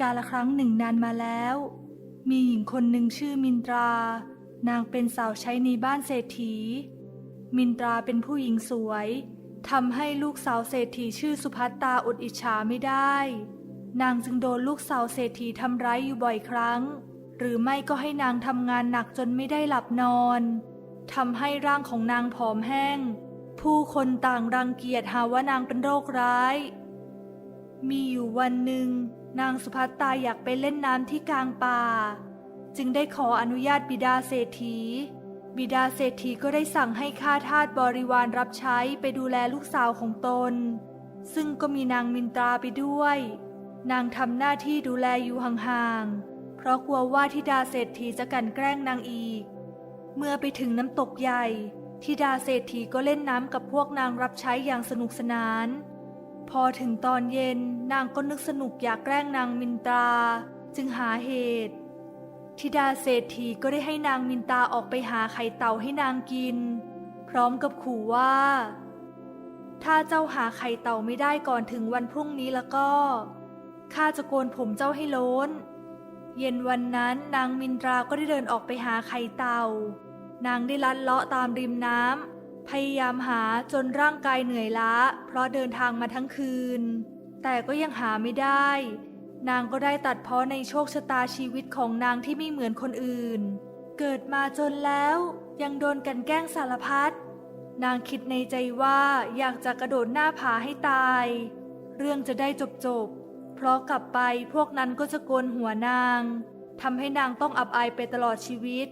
กาละครั้งหนึ่งนานมาแล้ว มีหญิงคนหนึ่งชื่อมินตรา นางเป็นสาวใช้ในบ้านเศรษฐี มินตราเป็นผู้หญิงสวยทำให้ลูกสาวเศรษฐีชื่อสุภัตตาอดอิจฉาไม่ได้ นางจึงโดนลูกสาวเศรษฐีทำร้ายอยู่บ่อยครั้ง หรือไม่ก็ให้นางทำงานหนักจนไม่ได้หลับนอนทำให้ร่างของนางผอมแห้ง ผู้คนต่างรังเกียจหาว่านางเป็นโรคร้าย มีอยู่วันหนึ่ง นางสุภัตตาอยากไปเล่นน้ำที่กลางป่า จึงได้ขออนุญาตบิดาเศรษฐี บิดาเศรษฐีก็ได้สั่งให้ข้าทาสบริวารรับใช้ไปดูแลลูกสาวของตน ซึ่งก็มีนางมินตราไปด้วย นางทำหน้าที่ดูแลอยู่ห่างๆ เพราะกลัวว่าทิดาเศรษฐีจะกันแกล้งนางอีก เมื่อไปถึงน้ำตกใหญ่ทิดาเศรษฐีก็เล่นน้ำกับพวกนางรับใช้อย่างสนุกสนาน พอถึงตอนเย็นนางก็นึกสนุกอยากแกล้งนางมินตราจึงหาเหตุธิดาเศรษฐีก็ได้ให้นางมินตาออกไปหาไข่เต่าให้นางกิน พร้อมกับขู่ว่า ถ้าเจ้าหาไข่เต่าไม่ได้ก่อนถึงวันพรุ่งนี้แล้วก็ข้าจะโกนผมเจ้าให้โล้น เย็นวันนั้นนางมินตราก็ได้เดินออกไปหาไข่เต่า นางได้ลัดเลาะตามริมน้ำ พยายามหาจนร่างกายเหนื่อยล้า เพราะเดินทางมาทั้งคืน แต่ก็ยังหาไม่ได้ นางก็ได้ตัดเพ้อในโชคชะตาชีวิตของนางที่ไม่เหมือนคนอื่น เกิดมาจนแล้วยังโดนกันแกล้งสารพัดนางคิดในใจว่าอยากจะกระโดดหน้าผาให้ตาย เรื่องจะได้จบจบ เพราะกลับไปพวกนั้นก็จะโกนหัวนางทำให้นางต้องอับอายไปตลอดชีวิต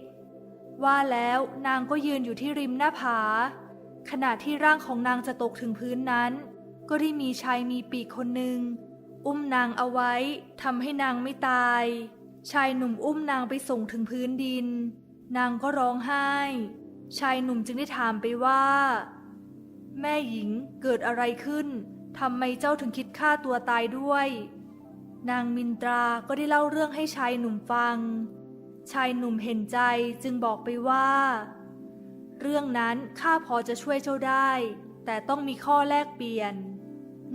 ว่าแล้วนางก็ยืนอยู่ที่ริมหน้าผา ขณะที่ร่างของนางจะตกถึงพื้นนั้น ก็ได้มีชายมีปีกคนหนึ่งอุ้มนางเอาไว้ทำให้นางไม่ตาย ชายหนุ่มอุ้มนางไปส่งถึงพื้นดิน นางก็ร้องไห้ ชายหนุ่มจึงได้ถามไปว่า แม่หญิงเกิดอะไรขึ้นทำไมเจ้าถึงคิดฆ่าตัวตายด้วย นางมินตราก็ได้เล่าเรื่องให้ชายหนุ่มฟัง ชายหนุ่มเห็นใจจึงบอกไปว่า เรื่องนั้นข้าพอจะช่วยเจ้าได้ แต่ต้องมีข้อแลกเปลี่ยน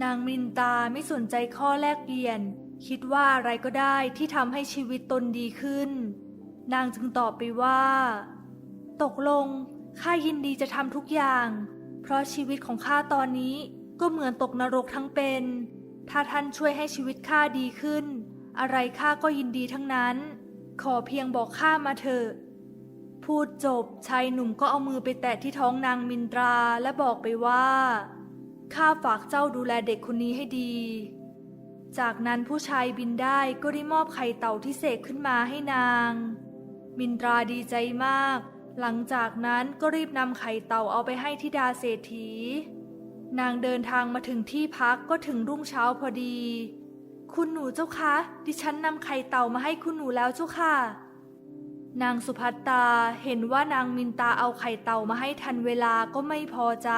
นางมินตาไม่สนใจข้อแลกเปลี่ยน คิดว่าอะไรก็ได้ที่ทำให้ชีวิตตนดีขึ้น นางจึงตอบไปว่า ตกลงข้ายินดีจะทำทุกอย่าง เพราะชีวิตของข้าตอนนี้ก็เหมือนตกนรกทั้งเป็น ถ้าท่านช่วยให้ชีวิตข้าดีขึ้น อะไรข้าก็ยินดีทั้งนั้น ขอเพียงบอกข้ามาเถอะ พูดจบชายหนุ่มก็เอามือไปแตะที่ท้องนางมินตราและบอกไปว่าข้าฝากเจ้าดูแลเด็กคนนี้ให้ดี จากนั้นผู้ชายบินได้ก็ได้มอบไข่เต่าที่เสกขึ้นมาให้นาง มินตราดีใจมาก หลังจากนั้นก็รีบนำไข่เต่าเอาไปให้ทิดาเศรษฐี นางเดินทางมาถึงที่พักก็ถึงรุ่งเช้าพอดี คุณหนูเจ้าคะ ดิฉันนำไข่เต่ามาให้คุณหนูแล้วเจ้าค่ะ นางสุภัตตาเห็นว่านางมินตาเอาไข่เต่ามาให้ทันเวลาก็ไม่พอใจ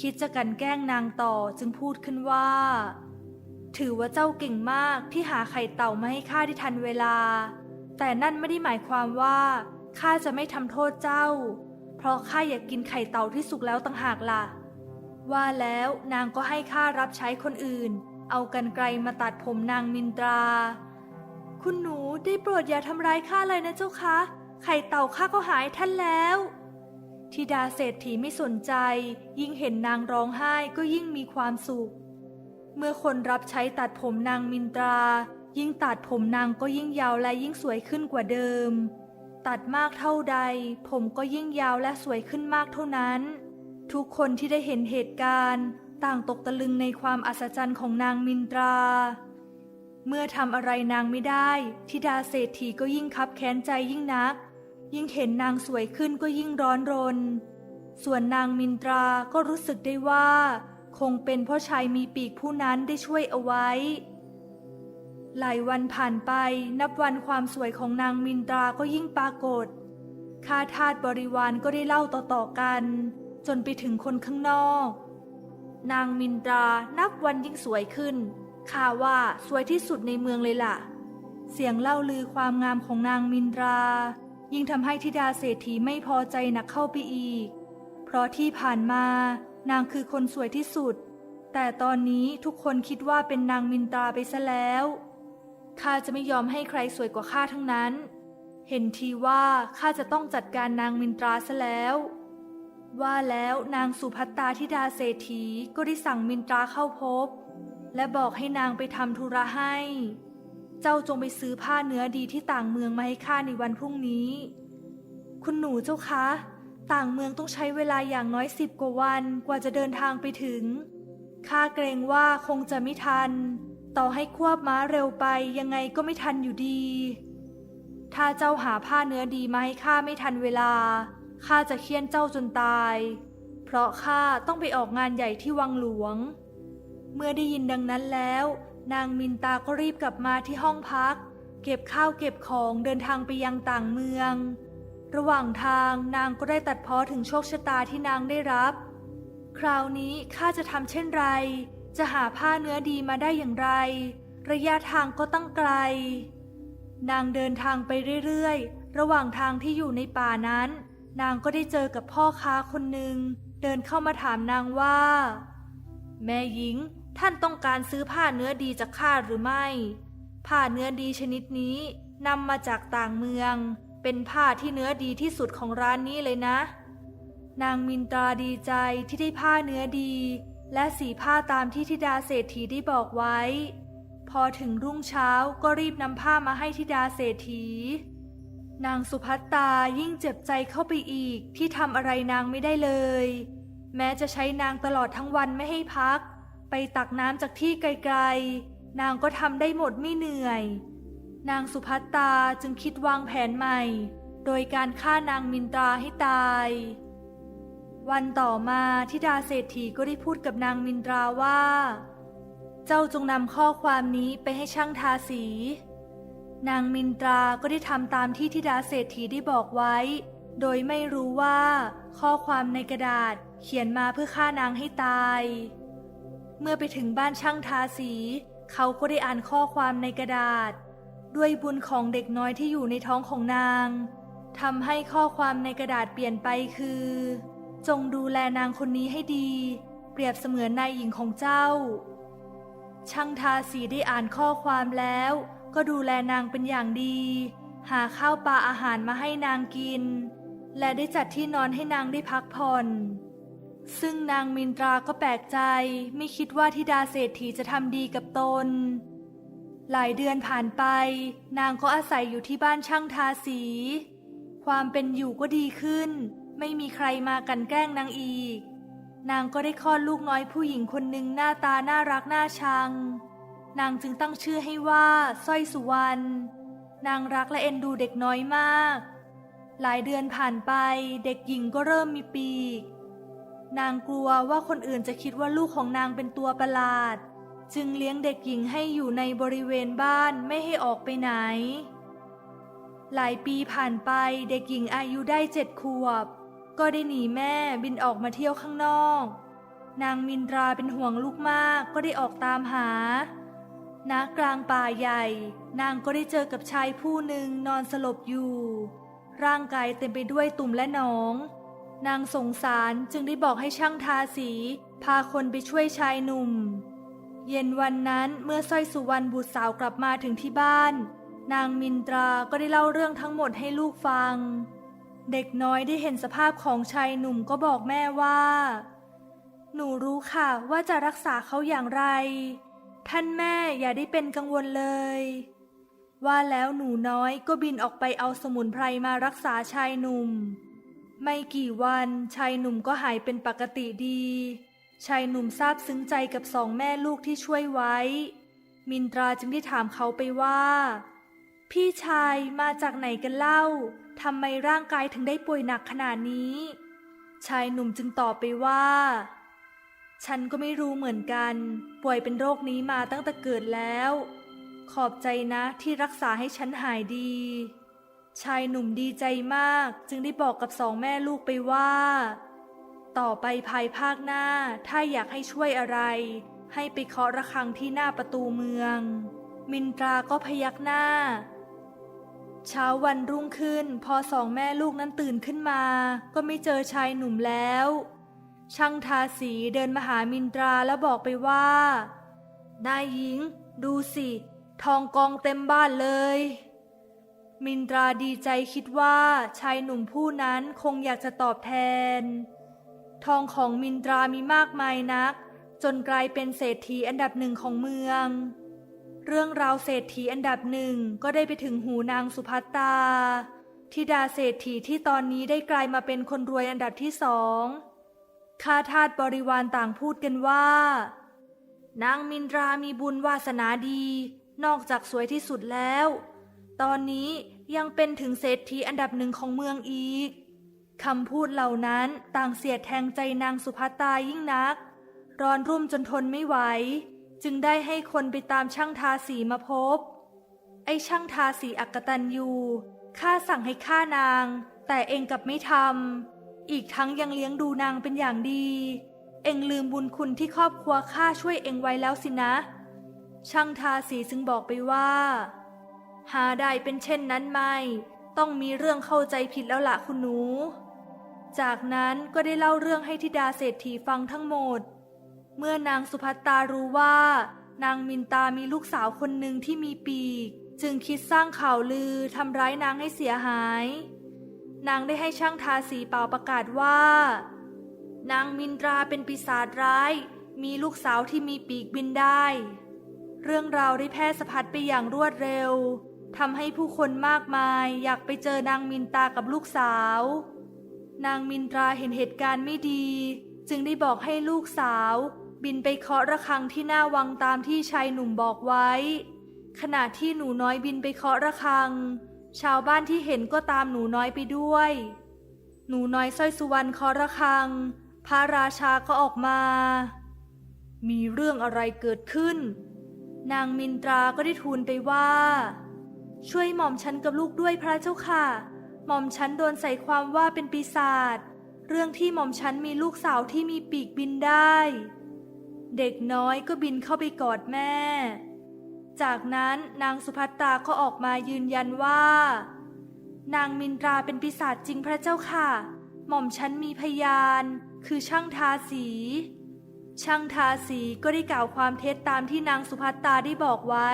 คิดจะกันแกล้งนางต่อจึงพูดขึ้นว่า ถือว่าเจ้าเก่งมากที่หาไข่เต่ามาให้ข้าได้ทันเวลา แต่นั่นไม่ได้หมายความว่าข้าจะไม่ทำโทษเจ้า เพราะข้าอยากกินไข่เต่าที่สุกแล้วต่างหากล่ะ ว่าแล้วนางก็ให้ข้ารับใช้คนอื่น เอากันไกลมาตัดผมนางมินตรา คุณหนูได้โปรดอย่าทำร้ายข้าเลยนะเจ้าคะ ไข่เต่าข้าก็หายท่านแล้วธิดาเศรษฐีไม่สนใจ ยิ่งเห็นนางร้องไห้ก็ยิ่งมีความสุข เมื่อคนรับใช้ตัดผมนางมินตรา ยิ่งตัดผมนางก็ยิ่งยาวและยิ่งสวยขึ้นกว่าเดิม ตัดมากเท่าใด ผมก็ยิ่งยาวและสวยขึ้นมากเท่านั้น ทุกคนที่ได้เห็นเหตุการณ์ ต่างตกตะลึงในความอัศจรรย์ของนางมินตรา เมื่อทำอะไรนางไม่ได้ธิดาเศรษฐีก็ยิ่งคับแค้นใจยิ่งนัก ยิ่งเห็นนางสวยขึ้นก็ยิ่งร้อนรน ส่วนนางมินตราก็รู้สึกได้ว่า คงเป็นพราะชายมีปีกผู้นั้นได้ช่วยเอาไว้ หลายวันผ่านไปนับวันความสวยของนางมินตราก็ยิ่งปรากฏข้าทาสบริวารก็ได้เล่าต่อๆกัน จนไปถึงคนข้างนอก นางมินตรานับวันยิ่งสวยขึ้น ข้าว่าสวยที่สุดในเมืองเลยล่ะ เสียงเล่าลือความงามของนางมินตรา ยิ่งทำให้ธิดาเศรษฐีไม่พอใจหนักเข้าไปอีก เพราะที่ผ่านมานางคือคนสวยที่สุด แต่ตอนนี้ทุกคนคิดว่าเป็นนางมินตราไปซะแล้วข้าจะไม่ยอมให้ใครสวยกว่าข้าทั้งนั้น เห็นทีว่าข้าจะต้องจัดการนางมินตราซะแล้ว ว่าแล้วนางสุภัตตาธิดาเศรษฐีก็ได้สั่งมินตราเข้าพบ และบอกให้นางไปทำธุระให้ เจ้าจงไปซื้อผ้าเนื้อดีที่ต่างเมืองมาให้ข้าในวันพรุ่งนี้ คุณหนูเจ้าคะ ต่างเมืองต้องใช้เวลาอย่างน้อยสิบกว่าวันกว่าจะเดินทางไปถึง ข้าเกรงว่าคงจะไม่ทัน ต่อให้ควบม้าเร็วไปยังไงก็ไม่ทันอยู่ดี ถ้าเจ้าหาผ้าเนื้อดีมาให้ข้าไม่ทันเวลา ข้าจะเคี่ยนเจ้าจนตาย เพราะข้าต้องไปออกงานใหญ่ที่วังหลวง เมื่อได้ยินดังนั้นแล้ว นางมินตาก็รีบกลับมาที่ห้องพัก เก็บข้าวเก็บของเดินทางไปยังต่างเมือง ระหว่างทางนางก็ได้ตัดพ้อถึงโชคชะตาที่นางได้รับ คราวนี้ข้าจะทำเช่นไร จะหาผ้าเนื้อดีมาได้อย่างไร ระยะทางก็ตั้งไกล นางเดินทางไปเรื่อยๆ ระหว่างทางที่อยู่ในป่านั้น นางก็ได้เจอกับพ่อค้าคนหนึ่งเดินเข้ามาถามนางว่า แม่หญิง ท่านต้องการซื้อผ้าเนื้อดีจากข้าหรือไม่ ผ้าเนื้อดีชนิดนี้นำมาจากต่างเมือง เป็นผ้าที่เนื้อดีที่สุดของร้านนี้เลยนะ นางมินตราดีใจที่ได้ผ้าเนื้อดี และสีผ้าตามที่ธิดาเศรษฐีได้บอกไว้ พอถึงรุ่งเช้าก็รีบนำผ้ามาให้ธิดาเศรษฐี นางสุภัตตายิ่งเจ็บใจเข้าไปอีกที่ทำอะไรนางไม่ได้เลย แม้จะใช้นางตลอดทั้งวันไม่ให้พัก ไปตักน้ำจากที่ไกลๆ นางก็ทำได้หมดไม่เหนื่อย นางสุภัตตาจึงคิดวางแผนใหม่ โดยการฆ่านางมินตราให้ตาย วันต่อมาทิดาเศรษฐีก็ได้พูดกับนางมินตราว่า เจ้าจงนำข้อความนี้ไปให้ช่างทาสี นางมินตราก็ได้ทำตามที่ทิดาเศรษฐีได้บอกไว้ โดยไม่รู้ว่า ข้อความในกระดาษเขียนมาเพื่อฆ่านางให้ตาย เมื่อไปถึงบ้านช่างทาสี เขาก็ได้อ่านข้อความในกระดาษ ด้วยบุญของเด็กน้อยที่อยู่ในท้องของนางทำให้ข้อความในกระดาษเปลี่ยนไปคือ จงดูแลนางคนนี้ให้ดี เปรียบเสมือนนายหญิงของเจ้า ช่างทาสีได้อ่านข้อความแล้ว ก็ดูแลนางเป็นอย่างดี หาข้าวปลาอาหารมาให้นางกิน และได้จัดที่นอนให้นางได้พักผ่อน ซึ่งนางมินตราก็แปลกใจไม่คิดว่าธิดาเศรษฐีจะทำดีกับตน หลายเดือนผ่านไป นางก็อาศัยอยู่ที่บ้านช่างทาสี ความเป็นอยู่ก็ดีขึ้น ไม่มีใครมากันแกล้งนางอีก นางก็ได้คลอดลูกน้อยผู้หญิงคนหนึ่งหน้าตาน่ารักน่าชัง นางจึงตั้งชื่อให้ว่าสร้อยสุวรรณ นางรักและเอ็นดูเด็กน้อยมาก หลายเดือนผ่านไป เด็กหญิงก็เริ่มมีปีก นางกลัวว่าคนอื่นจะคิดว่าลูกของนางเป็นตัวประหลาด จึงเลี้ยงเด็กหญิงให้อยู่ในบริเวณบ้านไม่ให้ออกไปไหน หลายปีผ่านไปเด็กหญิงอายุได้เจ็ดขวบ ก็ได้หนีแม่บินออกมาเที่ยวข้างนอก นางมินตราเป็นห่วงลูกมากก็ได้ออกตามหาณกลางป่าใหญ่ นางก็ได้เจอกับชายผู้หนึ่งนอนสลบอยู่ ร่างกายเต็มไปด้วยตุ่มและหนอง นางสงสารจึงได้บอกให้ช่างทาสี พาคนไปช่วยชายหนุ่ม เย็นวันนั้นเมื่อสร้อยสุวรรณบุตรสาวกลับมาถึงที่บ้าน นางมินตราก็ได้เล่าเรื่องทั้งหมดให้ลูกฟัง เด็กน้อยได้เห็นสภาพของชายหนุ่มก็บอกแม่ว่า หนูรู้ค่ะว่าจะรักษาเขาอย่างไร ท่านแม่อย่าได้เป็นกังวลเลย ว่าแล้วหนูน้อยก็บินออกไปเอาสมุนไพรมารักษาชายหนุ่ม ไม่กี่วันชายหนุ่มก็หายเป็นปกติดี ชายหนุ่มซาบซึ้งใจกับสองแม่ลูกที่ช่วยไว้ มินตราจึงได้ถามเขาไปว่า พี่ชายมาจากไหนกันเล่าทำไมร่างกายถึงได้ป่วยหนักขนาดนี้ ชายหนุ่มจึงตอบไปว่า ฉันก็ไม่รู้เหมือนกัน ป่วยเป็นโรคนี้มาตั้งแต่เกิดแล้ว ขอบใจนะที่รักษาให้ฉันหายดี ชายหนุ่มดีใจมากจึงได้บอกกับสองแม่ลูกไปว่า ต่อไปภายภาคหน้าถ้าอยากให้ช่วยอะไร ให้ไปเคาะระฆังที่หน้าประตูเมือง มินตราก็พยักหน้า เช้าวันรุ่งขึ้น พอสองแม่ลูกนั้นตื่นขึ้นมา ก็ไม่เจอชายหนุ่มแล้ว ช่างทาสีเดินมาหามินตราแล้วบอกไปว่านายหญิง ดูสิ ทองกองเต็มบ้านเลย มินตราดีใจคิดว่าชายหนุ่มผู้นั้นคงอยากจะตอบแทน ทองของมินตรามีมากมายนัก จนกลายเป็นเศรษฐีอันดับหนึ่งของเมือง เรื่องราวเศรษฐีอันดับหนึ่งก็ได้ไปถึงหูนางสุภัตตาธิดาเศรษฐีที่ตอนนี้ได้กลายมาเป็นคนรวยอันดับที่สองข้าทาสบริวารต่างพูดกันว่า นางมินตรามีบุญวาสนาดี นอกจากสวยที่สุดแล้ว ตอนนี้ยังเป็นถึงเศรษฐีอันดับหนึ่งของเมืองอีกคำพูดเหล่านั้นต่างเสียดแทงใจนางสุภัตตายิ่งนัก ร้อนรุ่มจนทนไม่ไหว จึงได้ให้คนไปตามช่างทาสีมาพบ ไอ้ช่างทาสีอักตันยูข้าสั่งให้ฆ่านาง แต่เองกลับไม่ทำอีกทั้งยังเลี้ยงดูนางเป็นอย่างดี เองลืมบุญคุณที่ครอบครัวข้าช่วยเองไว้แล้วสินะ ช่างทาสีจึงบอกไปว่า หาได้เป็นเช่นนั้นไม่ ต้องมีเรื่องเข้าใจผิดแล้วละคุณหนู จากนั้นก็ได้เล่าเรื่องให้ธิดาเศรษฐีฟังทั้งหมด เมื่อนางสุภัตตารู้ว่า นางมินตามีลูกสาวคนหนึ่งที่มีปีก จึงคิดสร้างข่าวลือทำร้ายนางให้เสียหาย นางได้ให้ช่างทาสีเป่าประกาศว่า นางมินตราเป็นปีศาจร้าย มีลูกสาวที่มีปีกบินได้เรื่องราวได้แพร่สะพัดไปอย่างรวดเร็ว ทำให้ผู้คนมากมายอยากไปเจอนางมินตากับลูกสาว นางมินตราเห็นเหตุการณ์ไม่ดี จึงได้บอกให้ลูกสาว บินไปเคาะระฆังที่หน้าวังตามที่ชายหนุ่มบอกไว้ ขณะที่หนูน้อยบินไปเคาะระฆัง ชาวบ้านที่เห็นก็ตามหนูน้อยไปด้วย หนูน้อยสร้อยสุวรรณเคาะระฆัง พระราชาก็ออกมา มีเรื่องอะไรเกิดขึ้น นางมินตราก็ได้ทูลไปว่า ช่วยหม่อมฉันกับลูกด้วยพระเจ้าค่ะ หม่อมฉันโดนใส่ความว่าเป็นปีศาจ เรื่องที่หม่อมฉันมีลูกสาวที่มีปีกบินได้ เด็กน้อยก็บินเข้าไปกอดแม่ จากนั้นนางสุภัตตาก็ออกมายืนยันว่า นางมินตราเป็นปีศาจจริงพระเจ้าค่ะ หม่อมฉันมีพยาน คือช่างทาสี ช่างทาสีก็ได้กล่าวความเท็จตามที่นางสุภัตตาได้บอกไว้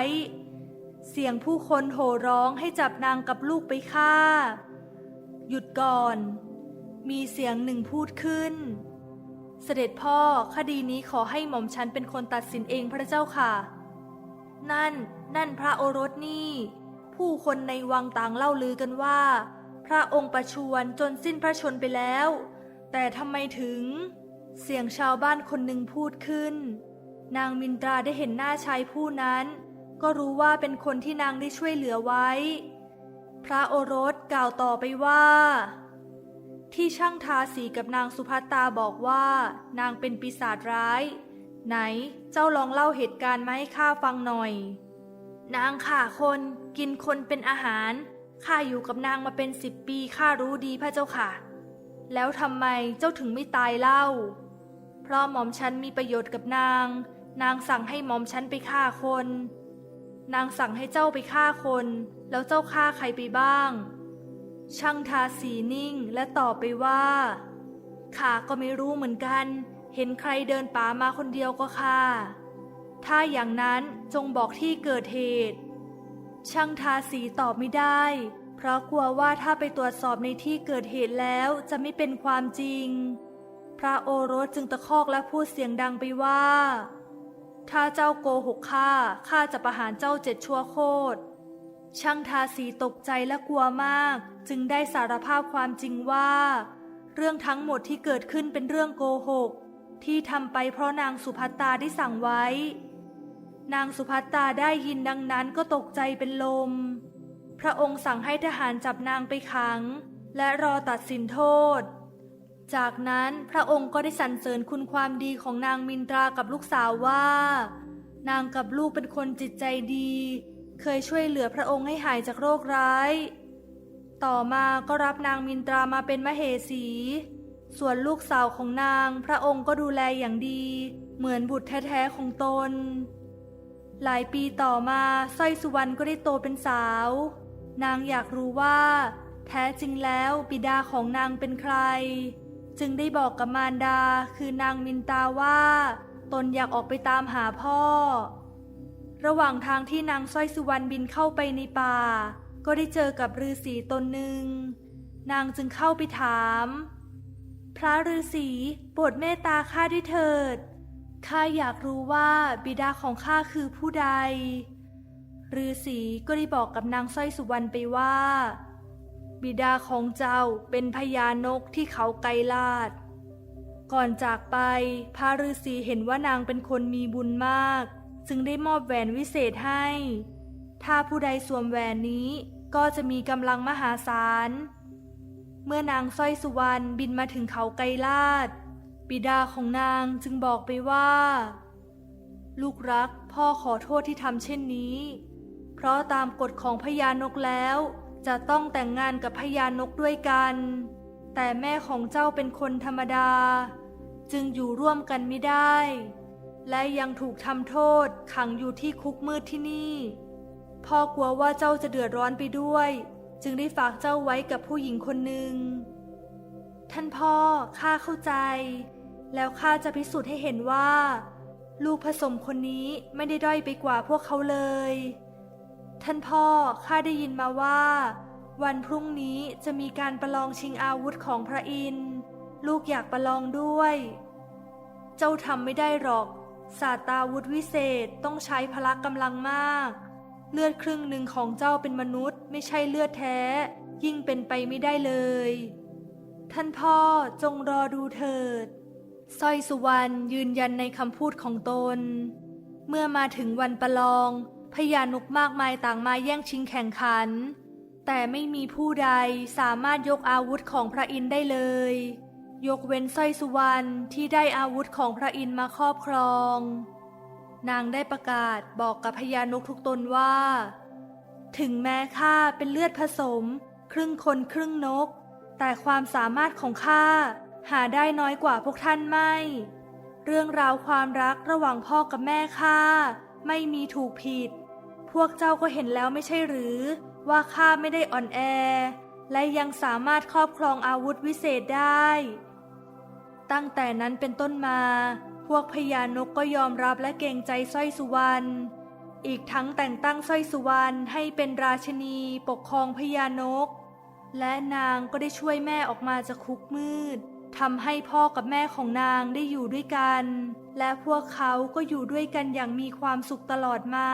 เสียงผู้คนโห่ร้องให้จับนางกับลูกไปฆ่า หยุดก่อน มีเสียงหนึ่งพูดขึ้น เสด็จพ่อคดีนี้ขอให้หม่อมฉันเป็นคนตัดสินเองพระเจ้าค่ะ นั่น นั่นพระโอรสนี่ ผู้คนในวังต่างเล่าลือกันว่า พระองค์ประชวรจนสิ้นพระชนไปแล้ว แต่ทำไมถึง เสียงชาวบ้านคนหนึ่งพูดขึ้น นางมินตราได้เห็นหน้าชายผู้นั้น ก็รู้ว่าเป็นคนที่นางได้ช่วยเหลือไว้ พระโอรสกล่าวต่อไปว่า ที่ช่างทาสีกับนางสุภัตตาบอกว่า นางเป็นปีศาจร้าย ไหนเจ้าลองเล่าเหตุการณ์มาให้ข้าฟังหน่อย นางข่าคนกินคนเป็นอาหารข้าอยู่กับนางมาเป็นสิบปีข้ารู้ดีพระเจ้าค่ะ แล้วทำไมเจ้าถึงไม่ตายเล่า เพราะหม่อมฉันมีประโยชน์กับนาง นางสั่งให้หม่อมฉันไปฆ่าคน นางสั่งให้เจ้าไปฆ่าคน แล้วเจ้าฆ่าใครไปบ้าง ช่างทาสีนิ่งและตอบไปว่า ข้าก็ไม่รู้เหมือนกัน เห็นใครเดินป่ามาคนเดียวก็ฆ่า ถ้าอย่างนั้นจงบอกที่เกิดเหตุ ช่างทาสีตอบไม่ได้ เพราะกลัวว่าถ้าไปตรวจสอบในที่เกิดเหตุแล้วจะไม่เป็นความจริง พระโอรสจึงตะคอกและพูดเสียงดังไปว่า ถ้าเจ้าโกหกข้า ข้าจะประหารเจ้าเจ็ดชั่วโคตร ช่างทาสีตกใจและกลัวมาก จึงได้สารภาพความจริงว่า เรื่องทั้งหมดที่เกิดขึ้นเป็นเรื่องโกหก ที่ทำไปเพราะนางสุภัตตาได้สั่งไว้ นางสุภัตตาได้ยินดังนั้นก็ตกใจเป็นลม พระองค์สั่งให้ทหารจับนางไปขัง และรอตัดสินโทษ จากนั้นพระองค์ก็ได้สรรเสริญคุณความดีของนางมินตรากับลูกสาวว่า นางกับลูกเป็นคนจิตใจดี เคยช่วยเหลือพระองค์ให้หายจากโรคร้าย ต่อมาก็รับนางมินตรามาเป็นมเหสี ส่วนลูกสาวของนางพระองค์ก็ดูแลอย่างดี เหมือนบุตรแท้ๆของตน หลายปีต่อมาสร้อยสุวรรณก็ได้โตเป็นสาว นางอยากรู้ว่า แท้จริงแล้วบิดาของนางเป็นใคร จึงได้บอกกับมารดาคือนางมินตาว่า ตนอยากออกไปตามหาพ่อ ระหว่างทางที่นางสร้อยสุวรรณบินเข้าไปในป่า ก็ได้เจอกับฤาษีตนหนึ่ง นางจึงเข้าไปถาม พระฤาษีโปรดเมตตาข้าด้วยเถิดข้าอยากรู้ว่าบิดาของข้าคือผู้ใดฤาษีก็ได้บอกกับนางสร้อยสุวรรณไปว่า บิดาของเจ้าเป็นพญานกที่เขาไกรลาด ก่อนจากไปพระฤาษีเห็นว่านางเป็นคนมีบุญมาก จึงได้มอบแหวนวิเศษให้ ถ้าผู้ใดสวมแหวนนี้ก็จะมีกำลังมหาศาล เมื่อนางสร้อยสุวรรณบินมาถึงเขาไกรลาด บิดาของนางจึงบอกไปว่า ลูกรักพ่อขอโทษที่ทำเช่นนี้ เพราะตามกฎของพญานกแล้ว จะต้องแต่งงานกับพญานกด้วยกัน แต่แม่ของเจ้าเป็นคนธรรมดา จึงอยู่ร่วมกันไม่ได้ และยังถูกทำโทษขังอยู่ที่คุกมืดที่นี่พ่อกลัวว่าเจ้าจะเดือดร้อนไปด้วย จึงได้ฝากเจ้าไว้กับผู้หญิงคนหนึ่ง ท่านพ่อข้าเข้าใจ แล้วข้าจะพิสูจน์ให้เห็นว่า ลูกผสมคนนี้ไม่ได้ด้อยไปกว่าพวกเขาเลย ท่านพ่อข้าได้ยินมาว่า วันพรุ่งนี้จะมีการประลองชิงอาวุธของพระอินทร์ ลูกอยากประลองด้วย เจ้าทำไม่ได้หรอก ศาสตาวุธวิเศษต้องใช้พละกำลังมาก เลือดครึ่งหนึ่งของเจ้าเป็นมนุษย์ ไม่ใช่เลือดแท้ ยิ่งเป็นไปไม่ได้เลย ท่านพ่อจงรอดูเถิดสร้อยสุวรรณยืนยันในคำพูดของตน เมื่อมาถึงวันประลอง พญานุกมากมายต่างมาแย่งชิงแข่งขัน แต่ไม่มีผู้ใดสามารถยกอาวุธของพระอินทร์ได้เลย ยกเว้นสร้อยสุวรรณที่ได้อาวุธของพระอินทร์มาครอบครอง นางได้ประกาศบอกกับพญานุกทุกตนว่า ถึงแม้ข้าเป็นเลือดผสม ครึ่งคนครึ่งนก แต่ความสามารถของข้าหาได้น้อยกว่าพวกท่านไม่ เรื่องราวความรักระหว่างพ่อกับแม่ข้าไม่มีถูกผิด พวกเจ้าก็เห็นแล้วไม่ใช่หรือ ว่าข้าไม่ได้อ่อนแอ และยังสามารถครอบครองอาวุธวิเศษได้ ตั้งแต่นั้นเป็นต้นมา พวกพญานกก็ยอมรับและเกรงใจสร้อยสุวรรณอีกทั้งแต่งตั้งสร้อยสุวรรณให้เป็นราชนีปกครองพญานก และนางก็ได้ช่วยแม่ออกมาจากคุกมืดทำให้พ่อกับแม่ของนางได้อยู่ด้วยกัน และพวกเขาก็อยู่ด้วยกันอย่างมีความสุขตลอดมา